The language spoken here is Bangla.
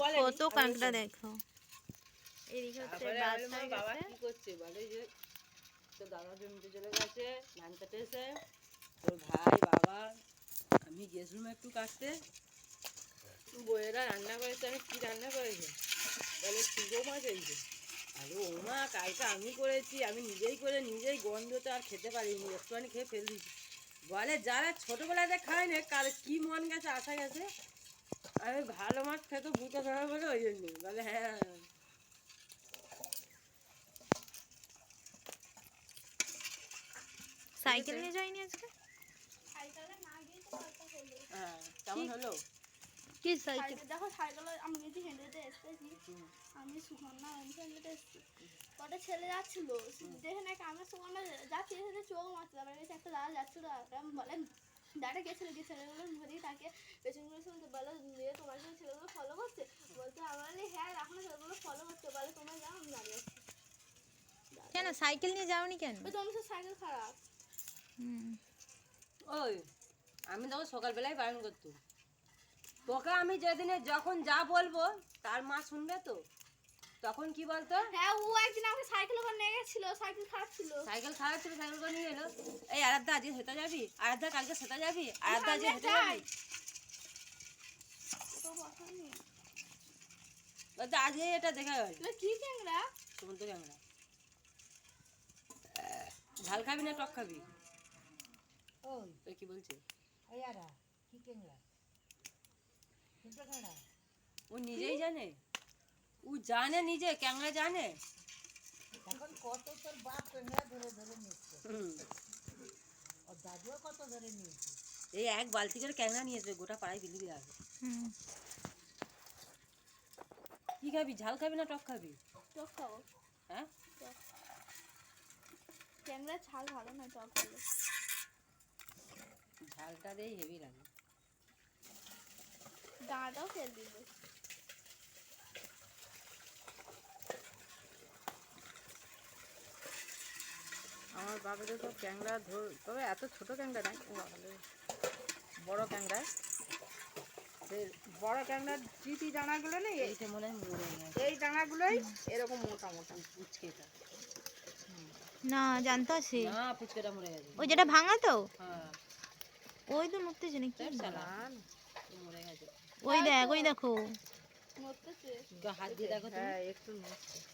কত কাঁকড়া দেখো। এদিকে হচ্ছে আমি বাবা কি করছে বলে যে তো দাদা জমিতে চলে গেছে ধান কাটেছে তোর ভাই বাবা আমি গেছিলাম একটু কাটতে। বইয়েরা রান্না করেছে আমি কি রান্না করেছে? বলে চিগো মাছ হয়েছে আরে ও মা কালকে আমি করেছি আমি নিজেই করে নিজেই গন্ধতে আর খেতে পারিনি একটুখানি খেয়ে ফেল দিয়েছি বলে যারা ছোটোবেলাতে খায় না কাল কি মন গেছে আসা গেছে? আমি ভালো মাছ খেতে বুঝতে পারব বলে ওই জন্য। বলে হ্যাঁ। সাইকেল নিয়ে যায়নি আজকে? হ্যাঁ কেমন হলো? কি সাইকেল? সাইকেল দেখো সাইকেল আমি যদি হেঁটে এসেছি। আমি সুকন্যা আমি হেঁটে এসেছি। কটা ছেলে যাচ্ছিল? দেখে নাকি আমি সুকন্যা যাচ্ছি এসে চোখ মারছে তারপরে গেছে একটা দাদা যাচ্ছিল। আমি বলেন দাঁড়া গেছিল গিয়ে ছেলেগুলো ধরি তাকে পেছন করে শুনতে বলে দিয়ে তোমার জন্য ছেলেগুলো ফলো করছে বলতে আমার বলি, হ্যাঁ এখন ছেলেগুলো ফলো করছে বলে তোমরা যাও আমি দাঁড়িয়ে আছি কেন সাইকেল নিয়ে যাওনি কেন? তোমার তো সাইকেল খারাপ। ওই আমি তখন সকালবেলায় বারণ করতো তোকে আমি যেদিনে যখন যা বলব তার মা শুনবে তো? তখন কি বলতো? হ্যাঁ ও একদিন আমাকে সাইকেল ওখানে নিয়ে গেছিল সাইকেল খারাপ ছিল। সাইকেল খারাপ ছিল সাইকেল করে নিয়ে এলো। এই আরাধ্যা আজকে সেটা যাবি? আরাধ্যা কালকে সেটা যাবি? আরাধ্যা আজকে যাই। যাবি? তো কথা নেই। বলতে আজকে এটা দেখা গেল কি ক্যাংরা? সুমন্ত ক্যামেরা ঝাল খাবি না টক খাবি? ওই। কি বলছে? ওই আরা কি ও নিজেই জানে? ও জানে নিজে ক্যাংরা জানে? এখন কত তোর বাপ কেংলা ধরে ধরে নিচ্ছে। দাদুও কত ধরে নিয়েছে। এই এক বালতি করে ক্যাংরা নিয়েছে গোটা পাড়ায় বিলি দিয়ে হুম। কি খাবি? ঝাল খাবি না টক খাবি? টক খাব। হ্যাঁ? ক্যাংরা ঝাল ভালো না টক ভালো ঝালটা দিয়ে হেভি লাগে। ডাঁটাও ফেল দিব। আমার বাবাদের সব ক্যাংরা ধর তবে এত ছোট ক্যাংরা নাই। বড় সেই বড় ক্যাংড়ার চিটি ডানাগুলো নেই এই- এইটা মনে হয় মরে গেছে। এই ডানাগুলোই এরকম মোটা মোটা। পুচকেটা। না জানতো সে। না পুচকেটা মরে গেছে। ওই যেটা ভাঙা তো? হ্যাঁ। ওই তো মুক্তি নাকি? দেখ শালা, না, না। ও মরে গেছে। ওই দেখ ওই দেখো। মরতেছে গা হাত দিয়ে দেখো তুমি। হ্যাঁ একটু নড়ছে।